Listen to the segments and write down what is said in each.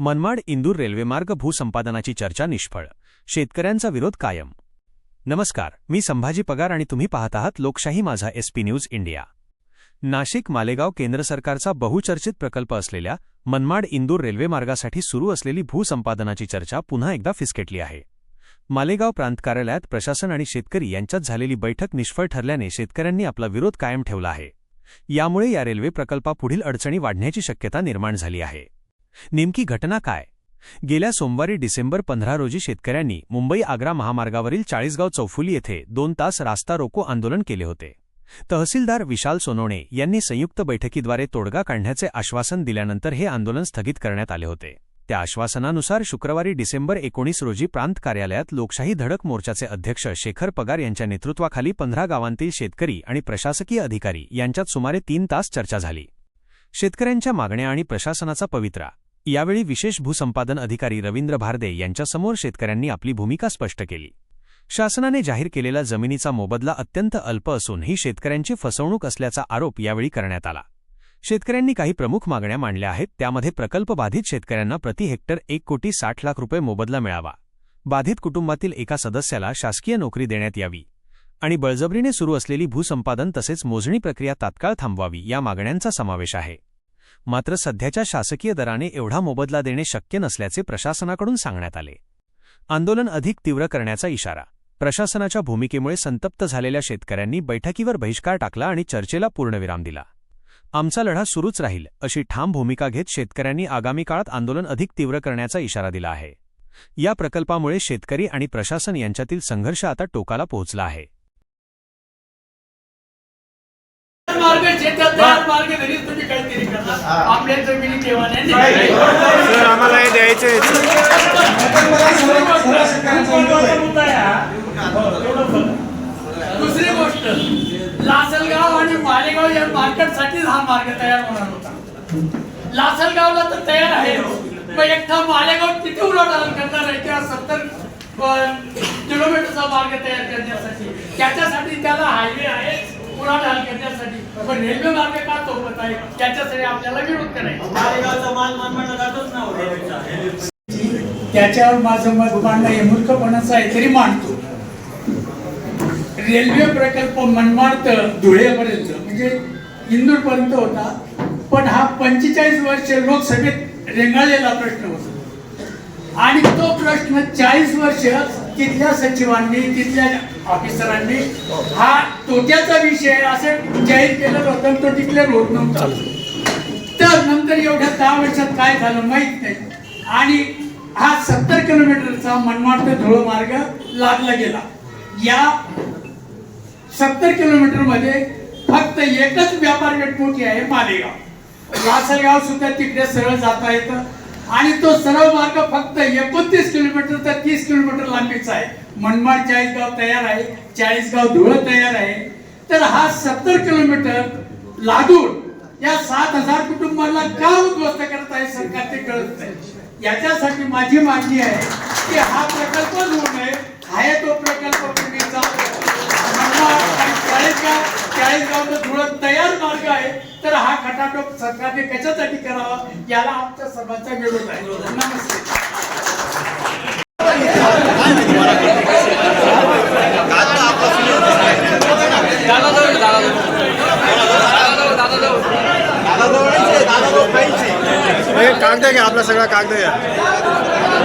मनमाड इंदूर रेल्वेमार्ग भूसंपादनाची चर्चा निष्फळ. शेतकऱ्यांचा विरोध कायम. नमस्कार मी संभाजी पगार आणि तुम्ही पाहत आहात लोकशाही माझा SP news India. Nashik Malegaon केंद्र सरकारचा बहुचर्चित प्रकल्प असलेल्या मनमाड इंदूर रेल्वेमार्गासाठी सुरू असलेली भूसंपादनाची चर्चा पुन्हा एकदा फिसकेटली आहे. मालेगाव प्रांत कार्यालयात प्रशासन आणि शेतकरी यांच्यात झालेली बैठक निष्फळ ठरल्याने शेतकऱ्यांनी आपला विरोध कायम ठेवला आहे. यामुळे या रेल्वे प्रकल्पापुढील अडचणी वाढण्याची शक्यता निर्माण झाली आहे. नेमकी घटना काय? गेल्या सोमवारी डिसेंबर पंधरा रोजी शेतकऱ्यांनी मुंबई आग्रा महामार्गावरील चाळीसगाव चौफुली येथे दोन तास रास्ता रोको आंदोलन केले होते. तहसीलदार विशाल सोनवणे यांनी संयुक्त बैठकीद्वारे तोडगा काढण्याचे आश्वासन दिल्यानंतर हे आंदोलन स्थगित करण्यात आले होते. त्या आश्वासनानुसार शुक्रवारी डिसेंबर एकोणीस रोजी प्रांत कार्यालयात लोकशाही धडक मोर्चाचे अध्यक्ष शेखर पगार यांच्या नेतृत्वाखाली पंधरा गावांतील शेतकरी आणि प्रशासकीय अधिकारी यांच्यात सुमारे तीन तास चर्चा झाली. शेतकऱ्यांच्या मागण्या आणि प्रशासनाचा पवित्रा यावेळी विशेष भूसंपादन अधिकारी रवींद्र भारदे यांच्यासमोर शेतकऱ्यांनी आपली भूमिका स्पष्ट केली. शासनाने जाहीर केलेला जमिनीचा मोबदला अत्यंत अल्प असून ही शेतकऱ्यांची फसवणूक असल्याचा आरोप यावेळी करण्यात आला. शेतकऱ्यांनी काही प्रमुख मागण्या मांडल्या आहेत त्यामध्ये प्रकल्प बाधित शेतकऱ्यांना प्रति हेक्टर एक कोटी साठ लाख रुपये मोबदला मिळावा. बाधित कुटुंबातील एका सदस्याला शासकीय नोकरी देण्यात यावी. आणि बळजबरीने सुरू असलेली भूसंपादन तसेच मोजणी प्रक्रिया तात्काळ थांबवावी या मागण्यांचा समावेश आहे. मात्र सध्याच्या शासकीय दराने एवढा मोबदला देणे शक्य नसल्याचे प्रशासनाकडून सांगण्यात आले. आंदोलन अधिक तीव्र करण्याचा इशारा. प्रशासनाच्या भूमिकेमुळे संतप्त झालेल्या शेतकऱ्यांनी बैठकीवर बहिष्कार टाकला आणि चर्चेला पूर्णविराम दिला. आमचा लढा सुरूच राहील अशी ठाम भूमिका घेत शेतकऱ्यांनी आगामी काळात आंदोलन अधिक तीव्र करण्याचा इशारा दिला आहे. या प्रकल्पामुळे शेतकरी आणि प्रशासन यांच्यातील संघर्ष आता टोकाला पोहोचला आहे. मार्ग शेतात त्याच मार्ग घरीच तुम्ही काहीतरी करता आपल्या जमिनी तेव्हा नाही सर आम्हाला हे द्यायचे दुसरी गोष्ट लासलगाव आणि मालेगाव या मार्केटसाठीच हा मार्ग तयार होणार होता. लासलगावला तर तयार आहे मग एकटा मालेगाव किती उलाढाल करणार आहे? किंवा सत्तर किलोमीटरचा मार्ग तयार करण्यासाठी? त्याच्यासाठी त्याला हायवे आहे उलाढाल करण्यासाठी पण रेल्वे मार्ग का चौकत आहे? त्याच्यासाठी आपल्याला विरोध करायचा. हो रेल्वेचा. त्याच्यावर माझं मत मांडणं हे मूर्खपणाचं आहे तरी मांडतो. रेल्वे प्रकल्प मनमाड ते धुळेपर्यंत म्हणजे इंदूर पर्यंत होता पण हा पंचेचाळीस वर्ष लोकसभेत रेंगाळलेला प्रश्न होता. आणि तो प्रश्न चाळीस वर्ष तिथल्या सचिवांनी तिथल्या ऑफिसरांनी. हा तोट्याचा विषय असं जाहीर केलेलं होतं तो डिक्लेअर होत. नव्हता तर नंतर एवढ्या दहा वर्षात काय झालं माहीत नाही. आणि हा सत्तर किलोमीटरचा मनमाड ते धुळ मार्ग लागला गेला. या सत्तर किलोमीटरमध्ये फक्त एकच व्यापार गट मोठी आहे मालेगाव. लासलगाव सुद्धा तिकडे सरळ जाता येतं. आणि तो सरळ मार्ग फक्त एकोणतीस किलोमीटर तर तीस किलोमीटर लांबीचा आहे. मनमाड चाळीसगाव तयार आहे चाळीसगाव धुळं तयार आहे. तर हा सत्तर किलोमीटर लादून या सात हजार कुटुंबांना का उद्ध्वस्त करत आहे सरकार ते कळत नाही. याच्यासाठी माझी मागणी आहे की हा प्रकल्प होऊ नये आहे तो प्रकल्प पूर्वीचा आणि चाळीसगाव चाळीसगावचं धुळं तयार मार्ग आहे. तर हा खटाटोप सरकारने कशासाठी करावा याला आमच्या सर्वांचा विरोध आहे. नमस्ते. कागद घ्या आपला सगळा कागद घ्या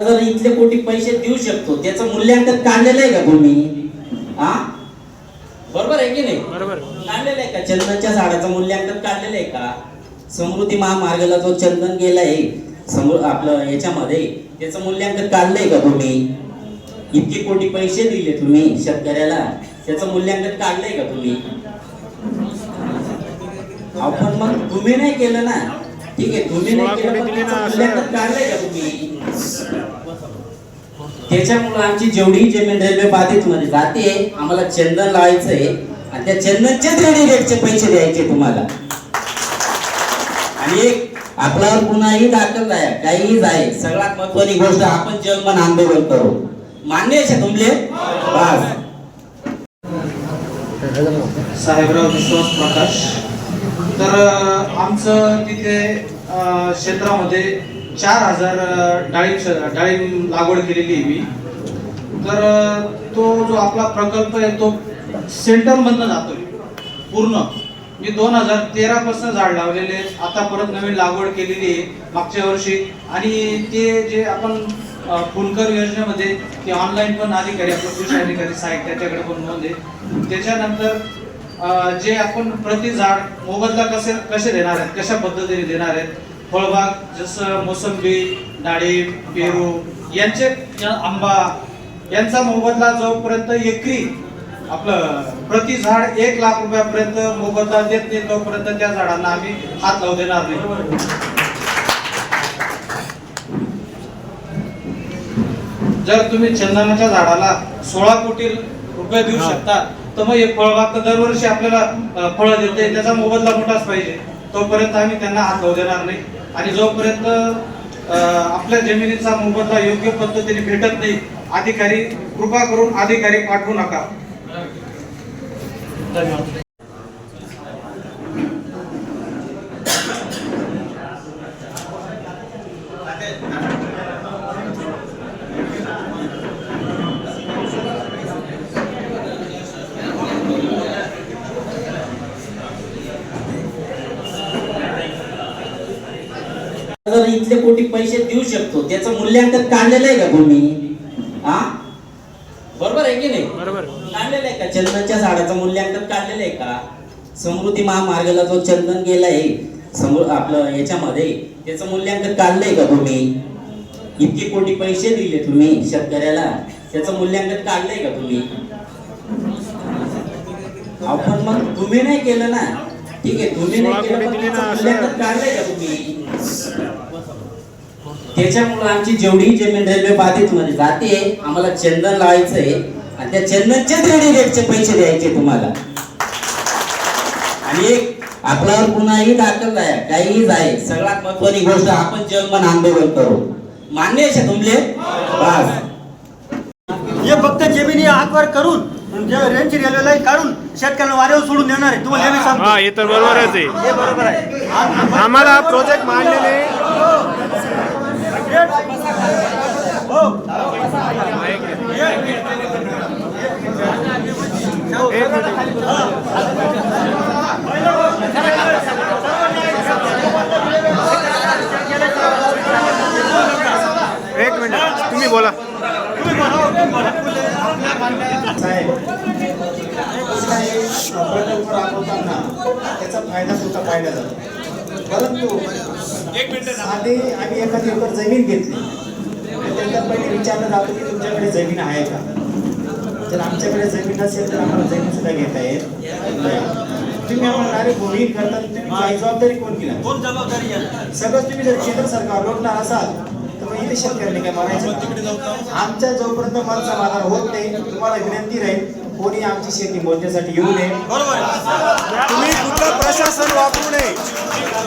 जर इथले कोटी पैसे देऊ शकतो त्याचं मूल्यांकन काढलेलं आहे का तुम्ही हा बरोबर आहे की नाही? बरोबर. काढलेलं आहे का? चंदनच्या झाडाचं मूल्यांकन काढलेलं आहे का? समृद्धी महामार्गाला जो चंदन गेलाय समृ आपलं याच्यामध्ये त्याचं मूल्यांकन काढलंय का तुम्ही इतके कोटी पैसे दिले तुम्ही शेतकऱ्याला. त्याचं मूल्यांकन काढलंय का तुम्ही? आपण मग तुम्ही नाही केलं ना. ठीक आहे तुम्ही नाही केलं. मूल्यांकन काढलंय का तुम्ही? त्याच्यामुळे आमची जेवढी जमीन रेल्वे बाधित मध्ये जाते आम्हाला चंदन लावायचंय आणि त्या चंदनचेच रेडी रेटचे पैसे द्यायचे तुम्हाला. आणि एक आपल्यावर पुन्हाही दाखल आहे काहीही आहे सगळ्यात महत्वाची गोष्ट आपण जन्मन आंदोलन करू. मान्य आहे तुमले? बस. साहेबराव विश्वास प्रकाश. तर आमचं तिथे क्षेत्रामध्ये चार हजार अ, डाळिंब डाळिंब लागवड केलेली आहे मी. तर तो जो आपला प्रकल्प आहे तो सेंटरमधनं जातोय. पूर्ण. मी दोन हजार तेरा पासून झाड लावलेले आता परत नवीन लागवड केलेली आहे मागच्या वर्षी. आणि ते जे आपण फुलकर योजनेमध्ये ते ऑनलाईन पण अधिकारी आपलं कृषी अधिकारी साहेब त्याच्याकडे पण नोंद आहे. त्याच्यानंतर जे आपण प्रति झाड मोबदला कसे कसे देणार आहेत कशा पद्धतीने देणार आहेत फळबाग जसं मोसंबी डाळिंब पेरू यांचे आंबा यांचा मोबदला जोपर्यंत एकरी आपलं प्रति झाड एक लाख रुपयापर्यंत मोबदला देत नाही तोपर्यंत त्या झाडांना आम्ही हात लावू देणार नाही. जर तुम्ही चंदनाच्या झाडाला सोळा कोटी रुपये देऊ शकता तर मग हे फळबाग तर दरवर्षी आपल्याला फळ देते. त्याचा मोबदला मोठाच पाहिजे. तोपर्यंत आम्ही त्यांना हात लावू देणार नाही. आणि जोपर्यंत आपल्या जमिनीचा मोबदला योग्य पद्धतीने भेटत नाही अधिकारी कृपा करून अधिकारी पाठवू नका. धन्यवाद. जर इथले कोटी पैसे देऊ शकतो. त्याचं मूल्यांकन काढलेलं आहे का तुम्ही हा बरोबर आहे की नाही? बरोबर. काढलेलं आहे का? चंदनच्या झाडाचं मूल्यांकन काढलेलं आहे का? समृद्धी महामार्गाला जो चंदन गेलाय समृ आपलं याच्यामध्ये त्याचं मूल्यांकन काढलंय का तुम्ही इतके कोटी पैसे दिले तुम्ही शेतकऱ्याला. त्याचं मूल्यांकन काढलंय का तुम्ही? आपण मग तुम्ही नाही केलं ना. ठीक आहे तुम्ही नाही केलं पण त्याचं मूल्यांकन काढलंय का तुम्ही? त्याच्यामुळे आमची जेवढी जमीन रेल्वे बाधित मध्ये जाते. आम्हाला चंदन लावायचंय. आणि त्या चंदनचेच रेडी रेटचे पैसे द्यायचे तुम्हाला. आणि एक आपल्यावर कुणाही दाखल आहे काहीही जाय सगळ्यात महत्वाची गोष्ट आपण जन्मन आंदोलन करू. मान्य आहे तुमले? बस हे फक्त जमिनी हातवर करून जे रेंज रेल्वेला काढून शेतकऱ्यांना वाऱ्यावर सोडून देणार आहे. तुम्हाला नेहमी सांगतो हा हे तर बरोबरच आहे हे बरोबर आहे. आम्हाला हा प्रोजेक्ट मांडलेले हो. एक मिनिट तुम्ही बोला. साहेब कुठलाही प्रकल्प राबवताना त्याचा फायदा सुद्धा परंतु साधे आम्ही एखादी एकर जमीन घेतली. त्यांना पहिले विचारलं जातं की तुमच्याकडे जमीन आहे का? जर आमच्याकडे जमीन नसेल तर आम्हाला जमीन सुद्धा घेता येत नाही. तुम्ही आम्हाला डायरेक्ट भूमिहीन करता तुम्ही जबाबदारी कोण केला कोण जबाबदारी आहे सगळं तुम्ही जर केंद्र सरकार लोटणार असाल मग इथे शेतकऱ्यांनी काय म्हणायचं आमच्या जोपर्यंत मन समाधान होत नाही तुम्हाला विनंती राहील कोणी आमची शेती मोजण्यासाठी येऊ नये. तुम्ही कुठलं प्रशासन वापरू नये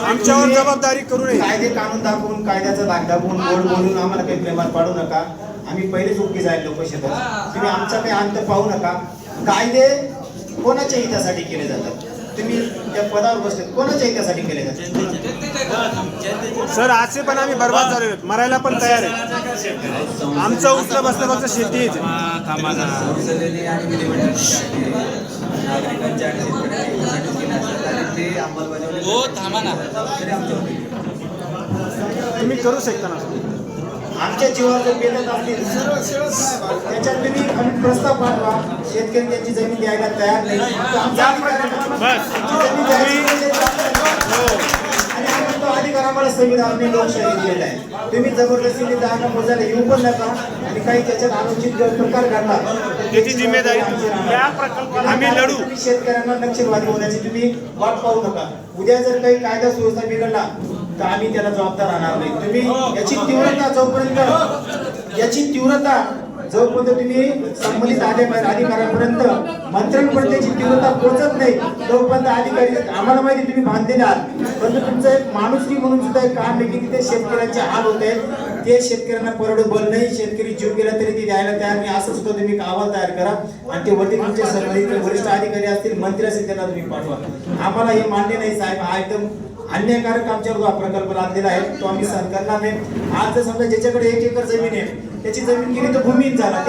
आमच्यावर जबाबदारी करू नये. कायदे कानून दाखवून कायद्याचा धाक दाखवून गोड बोलून आम्हाला काही प्रेमात पाडू नका. आम्ही पहिलेच उकी जाईल लोक शेतात. तुम्ही आमचा काही अंत पाहू नका. कायदे कोणाच्या हितासाठी केले जातात? तुम्ही त्या पदावर बसले कोणाच्या हितासाठी केले जातात? सर असे पण आम्ही बर्बाद झालेलो आहेत. मरायला पण तयार आहे आमचं उठलं बसलं फक्त शेती हो तुम्ही करू शकता ना? आमच्या जीवावर बेदत असतील त्याच्यात तुम्ही आम्ही प्रस्ताव पाठवा. शेतकरी त्यांची जमीन द्यायला तयार नाही. बस. अधिकार आम्हाला संविधानाने लोकशाही दिलेला आहे. तुम्ही जबरदस्तीने जागा मोजायला येऊ पण नका आणि काही त्याच्यात अनुचित प्रकार घडला त्याची जिम्मेदारी आम्ही लढू. शेतकऱ्यांना नक्षलवादी होण्याची तुम्ही वाट पाहू नका. उद्या जर काही कायदा सुव्यवस्था बिघडला तर आम्ही त्याला जबाबदार राहणार नाही. तुम्ही याची तीव्रता जोपर्यंत याची तीव्रता जोपर्यंत तुम्ही संबंधित अधिकार अधिकाऱ्यांपर्यंत मंत्र्यांपर्यंत त्याची तीव्रता पोहोचत नाही तोपर्यंत अधिकारी आम्हाला माहिती तुम्ही बांधलेले आहात परंतु तुमचं एक माणुसकी म्हणून सुद्धा एक काम आहे की तिथे शेतकऱ्यांचे हाल होत आहेत. ते शेतकऱ्यांना परवडबल नाही. शेतकरी जीव गेला तरी ते द्यायला तयार नाही. असं सुद्धा तुम्ही अहवाल तयार करा. आणि ते वरती तुमचे संबंधित वरिष्ठ अधिकारी असतील मंत्री असतील त्यांना तुम्ही पाठवा. आम्हाला हे मान्य नाही साहेब. हा एकदम अन्यायकारक आमच्यावर जो प्रकल्प लादलेला आहे. तो आम्ही सहन करणार नाही. आज जर समजा ज्याच्याकडे एक एकर जमीन आहे त्याची जमीन गेली तर भूमिहीन झाला.